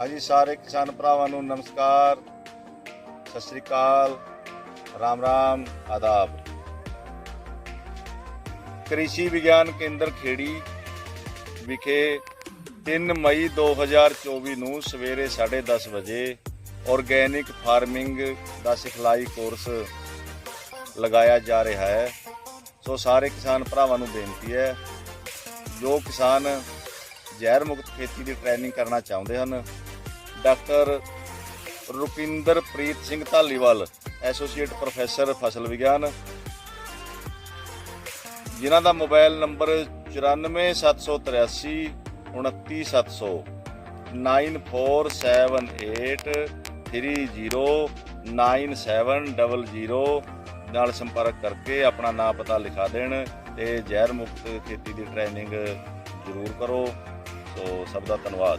ਹਾਂਜੀ, ਸਾਰੇ ਕਿਸਾਨ ਭਰਾਵਾਂ ਨੂੰ ਨਮਸਕਾਰ। ਸਤਿ ਸ੍ਰੀ ਅਕਾਲ। ਰਾਮ ਰਾਮ, ਆਦਾਬ। ਕ੍ਰਿਸ਼ੀ ਵਿਗਿਆਨ ਕੇਂਦਰ ਖੇੜੀ ਵਿਖੇ 3 ਮਈ 2024 ਨੂੰ ਸਵੇਰੇ 10:30 ਵਜੇ ਆਰਗੈਨਿਕ ਫਾਰਮਿੰਗ ਦਾ ਸਿਖਲਾਈ ਕੋਰਸ ਲਗਾਇਆ ਜਾ ਰਿਹਾ ਹੈ। ਸੋ ਸਾਰੇ ਕਿਸਾਨ ਭਰਾਵਾਂ ਨੂੰ ਬੇਨਤੀ ਹੈ, ਜੋ ਕਿਸਾਨ ਜ਼ਹਿਰ ਮੁਕਤ ਖੇਤੀ ਦੀ ਟ੍ਰੇਨਿੰਗ ਕਰਨਾ ਚਾਹੁੰਦੇ ਹਨ doctor Rupinderpreet Singh Dhaliwal, associate professor ਫਸਲ ਵਿਗਿਆਨ, ਜਿਨ੍ਹਾਂ ਦਾ ਮੋਬਾਈਲ ਨੰਬਰ 94783 29700 9478309700 ਨਾਲ ਸੰਪਰਕ ਕਰਕੇ ਆਪਣਾ ਨਾਮ ਪਤਾ ਲਿਖਾ ਦੇਣ ਤੇ ਜ਼ਹਿਰ ਮੁਕਤ ਖੇਤੀ ਦੀ ਟ੍ਰੇਨਿੰਗ ਜ਼ਰੂਰ ਕਰੋ। ਸੋ ਸਭ ਦਾ ਧੰਨਵਾਦ।